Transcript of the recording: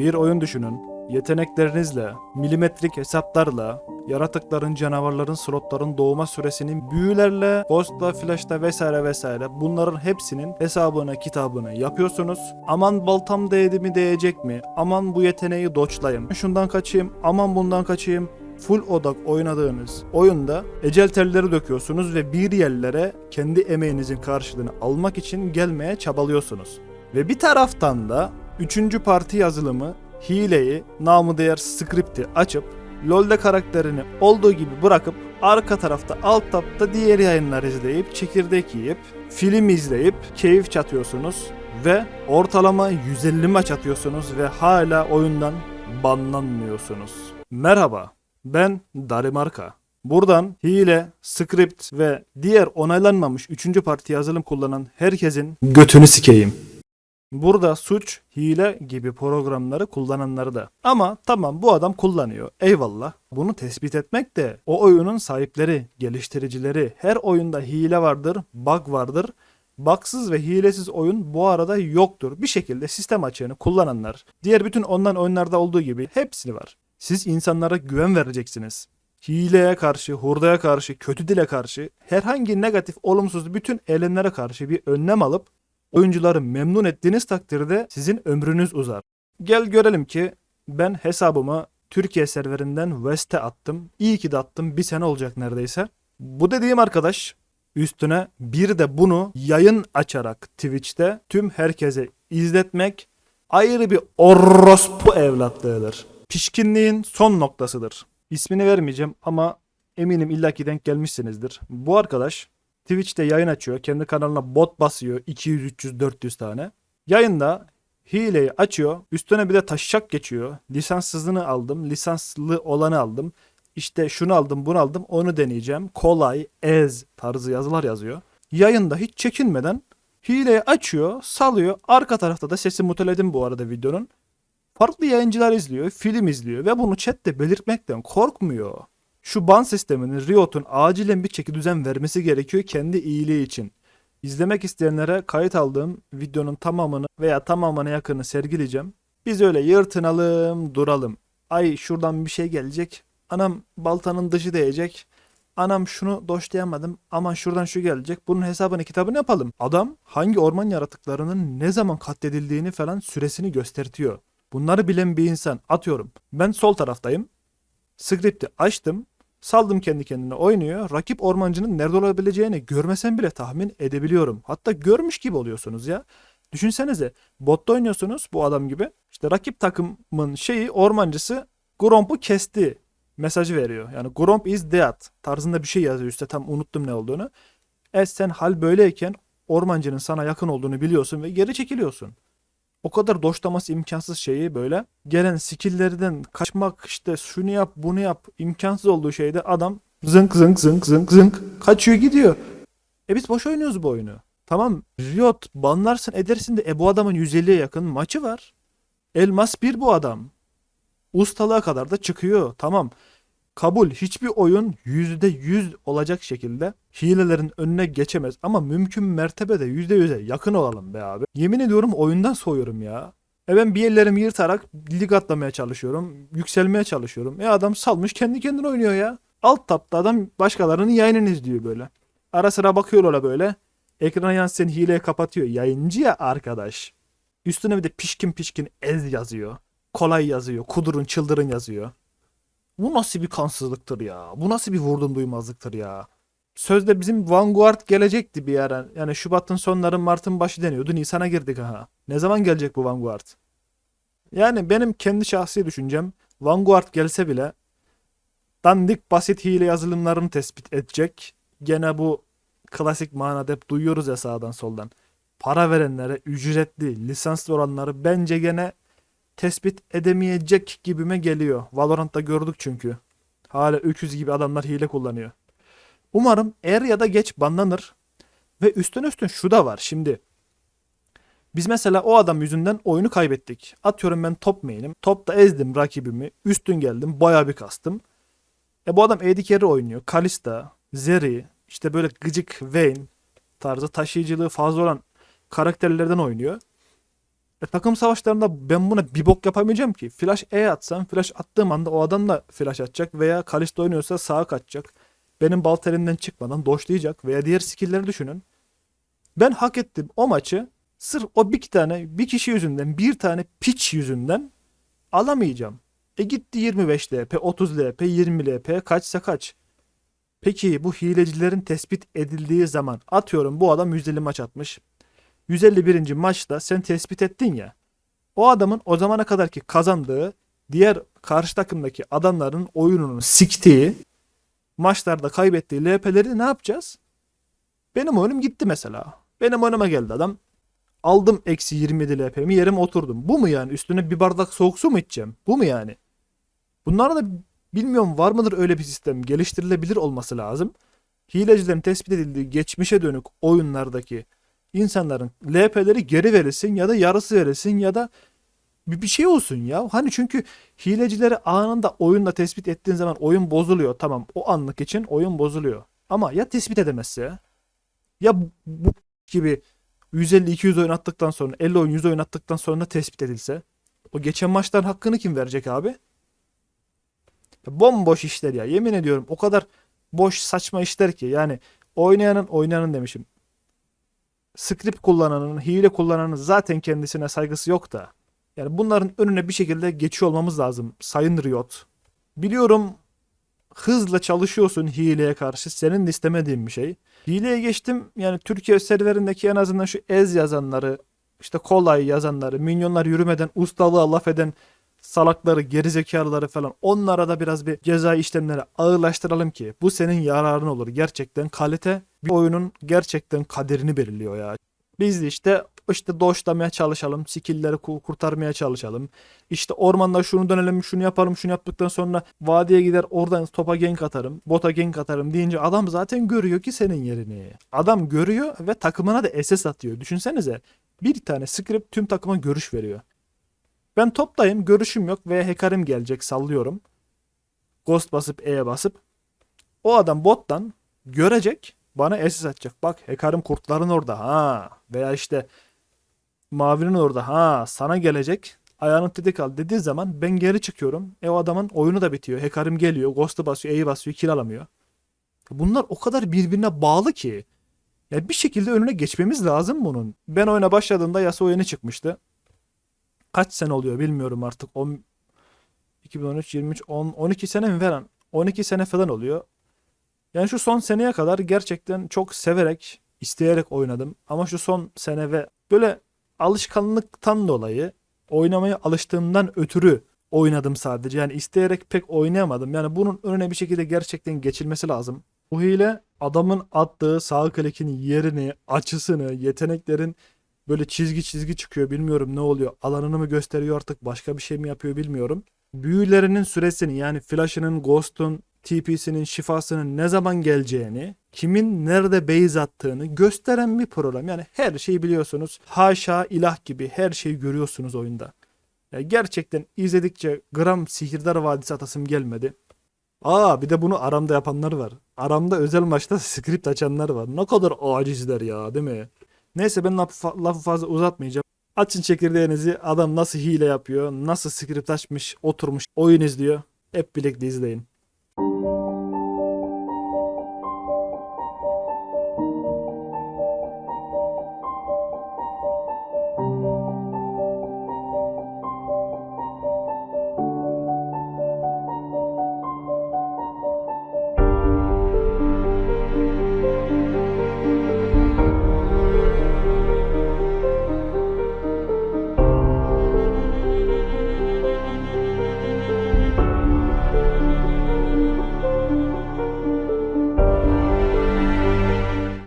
Bir oyun düşünün. Yeteneklerinizle, milimetrik hesaplarla, yaratıkların, canavarların, slotların doğuma süresinin büyülerle, Ghost'la, Flash'la vesaire vesaire bunların hepsinin hesabını, kitabını yapıyorsunuz. Aman baltam değdi mi değecek mi? Aman bu yeteneği doçlayayım. Şundan kaçayım, aman bundan kaçayım. Full odak oynadığınız oyunda ecel telleri döküyorsunuz ve bir yerlere kendi emeğinizin karşılığını almak için gelmeye çabalıyorsunuz. Ve bir taraftan da üçüncü parti yazılımı hileyi, namı değer script'i açıp LoL'de karakterini olduğu gibi bırakıp arka tarafta alt tapta diğer yayınlar izleyip çekirdek yiyip film izleyip keyif çatıyorsunuz ve ortalama 150 maç atıyorsunuz ve hala oyundan banlanmıyorsunuz. Merhaba ben Darimarka. Buradan hile, script ve diğer onaylanmamış 3. parti yazılım kullanan herkesin götünü sikeyim. Burada suç, hile gibi programları kullananları da. Ama tamam bu adam kullanıyor. Eyvallah. Bunu tespit etmek de o oyunun sahipleri, geliştiricileri. Her oyunda hile vardır, bug vardır. Bugsız ve hilesiz oyun bu arada yoktur. Bir şekilde sistem açığını kullananlar, diğer bütün online oyunlarda olduğu gibi hepsini var. Siz insanlara güven vereceksiniz. Hileye karşı, hurdaya karşı, kötü dile karşı, herhangi negatif, olumsuz bütün eylemlere karşı bir önlem alıp oyuncuları memnun ettiğiniz takdirde sizin ömrünüz uzar. Gel görelim ki ben hesabımı Türkiye serverinden West'e attım. İyi ki de attım. Bir sene olacak neredeyse. Bu dediğim arkadaş üstüne bir de bunu yayın açarak Twitch'te tüm herkese izletmek ayrı bir orospu evlatlığıdır. Pişkinliğin son noktasıdır. İsmini vermeyeceğim ama eminim illaki denk gelmişsinizdir. Bu arkadaş Twitch'te yayın açıyor. Kendi kanalına bot basıyor. 200, 300, 400 tane. Yayında hileyi açıyor. Üstüne bir de taşacak geçiyor. Lisanssızını aldım. Lisanslı olanı aldım. İşte şunu aldım bunu aldım onu deneyeceğim. Kolay, ez tarzı yazılar yazıyor. Yayında hiç çekinmeden hileyi açıyor, salıyor. Arka tarafta da sesi muteledim bu arada videonun. Farklı yayıncılar izliyor, film izliyor ve bunu chatte belirtmekten korkmuyor. Şu ban sisteminin Riot'un acilen bir çeki düzen vermesi gerekiyor kendi iyiliği için. İzlemek isteyenlere kayıt aldığım videonun tamamını veya tamamına yakını sergileyeceğim. Biz öyle yırtınalım, duralım. Ay şuradan bir şey gelecek. Anam baltanın dışı değecek. Anam şunu doşlayamadım. Aman şuradan şu gelecek. Bunun hesabını kitabını yapalım. Adam hangi orman yaratıklarının ne zaman katledildiğini falan süresini göstertiyor. Bunları bilen bir insan atıyorum. Ben sol taraftayım. Script'i açtım. Saldım kendi kendine oynuyor. Rakip ormancının nerede olabileceğini görmesen bile tahmin edebiliyorum. Hatta görmüş gibi oluyorsunuz ya. Düşünsenize botta oynuyorsunuz bu adam gibi. İşte rakip takımın şeyi ormancısı Gromp'u kesti mesajı veriyor. Yani Gromp is dead tarzında bir şey yazıyor üstte tam unuttum ne olduğunu. E sen hal böyleyken ormancının sana yakın olduğunu biliyorsun ve geri çekiliyorsun. O kadar doşlaması imkansız şeyi böyle gelen skill'lerden kaçmak işte şunu yap bunu yap imkansız olduğu şeyde adam zınk zınk zınk zınk zınk kaçıyor gidiyor. E biz boş oynuyoruz bu oyunu. Tamam Riot banlarsın edersin de e bu adamın 150'ye yakın maçı var. Elmas bir bu adam. Ustalığa kadar da çıkıyor. Tamam. Kabul hiçbir oyun %100 olacak şekilde hilelerin önüne geçemez ama mümkün mertebede %100'e yakın olalım be abi. Yemin ediyorum oyundan soğuyorum ya. E ben bir yerlerimi yırtarak lig atlamaya çalışıyorum. Yükselmeye çalışıyorum. E adam salmış kendi kendine oynuyor ya. Alt tapta adam başkalarının yayınını izliyor böyle. Ara sıra bakıyor öyle böyle. Ekrana yansıyan hileyi kapatıyor. Yayıncı ya arkadaş. Üstüne bir de pişkin pişkin ez yazıyor. Kolay yazıyor. Kudurun çıldırın yazıyor. Bu nasıl bir kansızlıktır ya? Bu nasıl bir vurdum duymazlıktır ya? Sözde bizim Vanguard gelecekti bir ara. Yani Şubat'ın sonları Mart'ın başı deniyordu. Nisan'a girdik ha. Ne zaman gelecek bu Vanguard? Yani benim kendi şahsi düşüncem Vanguard gelse bile dandik basit hile yazılımlarını tespit edecek. Gene bu klasik manada hep duyuyoruz ya sağdan soldan. Para verenlere ücretli, lisanslı olanları bence gene tespit edemeyecek gibime geliyor. Valorant'ta gördük çünkü. Hala öküz gibi adamlar hile kullanıyor. Umarım er ya da geç banlanır. Ve üstüne üstün şu da var şimdi. Biz mesela o adam yüzünden oyunu kaybettik. Atıyorum ben top main'im. Topta ezdim rakibimi. Üstün geldim. Bayağı bir kastım. E bu adam AD carry oynuyor. Kalista, Zeri, işte böyle gıcık Vayne tarzı taşıyıcılığı fazla olan karakterlerden oynuyor. E, takım savaşlarında ben buna bir bok yapamayacağım ki. Flash E atsam flash attığım anda o adam da flash atacak veya Kalisto oynuyorsa sağa kaçacak. Benim balt elimden çıkmadan doşlayacak veya diğer skill'leri düşünün. Ben hak ettim o maçı sırf o bir iki tane bir kişi yüzünden bir tane piç yüzünden alamayacağım. E gitti 25 LP, 30 LP, 20 LP kaçsa kaç. Peki bu hilecilerin tespit edildiği zaman atıyorum bu adam 150 maç atmış. 151. maçta sen tespit ettin ya. O adamın o zamana kadarki kazandığı diğer karşı takımdaki adamların oyununu siktiği maçlarda kaybettiği LP'leri ne yapacağız? Benim oyunum gitti mesela. Benim oyunuma geldi adam. Aldım eksi 27 LP'mi yerime oturdum. Bu mu yani? Üstüne bir bardak soğuk su mu içeceğim? Bu mu yani? Bunlar da bilmiyorum var mıdır öyle bir sistem? Geliştirilebilir olması lazım. Hilecilerin tespit edildiği geçmişe dönük oyunlardaki insanların LP'leri geri verilsin ya da yarısı verilsin ya da bir, şey olsun ya. Hani çünkü hilecileri anında oyunda tespit ettiğin zaman oyun bozuluyor. Tamam o anlık için oyun bozuluyor. Ama ya tespit edemezse ya bu, gibi 150-200 oyun attıktan sonra 50 oyun 100 oyun attıktan sonra tespit edilse o geçen maçların hakkını kim verecek abi? Ya Bomboş işler ya. Yemin ediyorum o kadar boş saçma işler ki yani oynayanın oynayanın demişim. Script kullananın, hile kullananın zaten kendisine saygısı yok da. Yani bunların önüne bir şekilde geçiyor olmamız lazım. Sayın Riot. Biliyorum hızla çalışıyorsun hileye karşı. Senin de istemediğin bir şey. Hileye geçtim. Yani Türkiye serverindeki en azından şu ez yazanları, işte kolay yazanları, minyonlar yürümeden ustalığa laf eden salakları, gerizekalıları falan onlara da biraz bir ceza işlemleri ağırlaştıralım ki bu senin yararın olur. Gerçekten kalite bir oyunun gerçekten kaderini belirliyor ya. Biz de işte işte doşlamaya çalışalım, skill'leri ku- kurtarmaya çalışalım. İşte ormanda şunu dönelim, şunu yapalım, şunu yaptıktan sonra vadiye gider oradan topa gank atarım, bota gank atarım deyince adam zaten görüyor ki senin yerini. Adam görüyor ve takımına da SS atıyor. Düşünsenize bir tane script tüm takıma görüş veriyor. Ben toptayım, görüşüm yok ve hacker'im gelecek sallıyorum. Ghost basıp E'ye basıp o adam bottan görecek bana SS atacak. Bak hacker'im kurtların orada ha veya işte mavinin orada ha sana gelecek ayağını tetik al dediği zaman ben geri çıkıyorum. E o adamın oyunu da bitiyor. Hacker'im geliyor. Ghost'u basıyor. E'yi basıyor. Kill alamıyor. Bunlar o kadar birbirine bağlı ki. Ya bir şekilde önüne geçmemiz lazım bunun. Ben oyuna başladığımda Yasuo yeni çıkmıştı. Kaç sene oluyor bilmiyorum artık. 10, 2013, 23, 10, 12 sene mi falan? 12 sene falan oluyor. Yani şu son seneye kadar gerçekten çok severek, isteyerek oynadım. Ama şu son sene ve böyle alışkanlıktan dolayı oynamaya alıştığımdan ötürü oynadım sadece. Yani isteyerek pek oynayamadım. Yani bunun önüne bir şekilde gerçekten geçilmesi lazım. Bu hile adamın attığı sağ klikin yerini, açısını, yeteneklerin böyle çizgi çizgi çıkıyor bilmiyorum ne oluyor. Alanını mı gösteriyor artık başka bir şey mi yapıyor bilmiyorum. Büyülerinin süresini yani flash'ının, ghost'un, TP'sinin, şifasının ne zaman geleceğini, kimin nerede base attığını gösteren bir program. Yani her şeyi biliyorsunuz. Haşa ilah gibi her şeyi görüyorsunuz oyunda. Ya gerçekten izledikçe gram sihirdar vadisi atasım gelmedi. Aa bir de bunu aramda yapanlar var. Aramda özel maçta script açanlar var. Ne kadar acizler ya değil mi? Neyse ben lafı, lafı fazla uzatmayacağım. Açın çekirdeğinizi adam nasıl hile yapıyor, nasıl script açmış, oturmuş, oyun izliyor. Hep birlikte izleyin.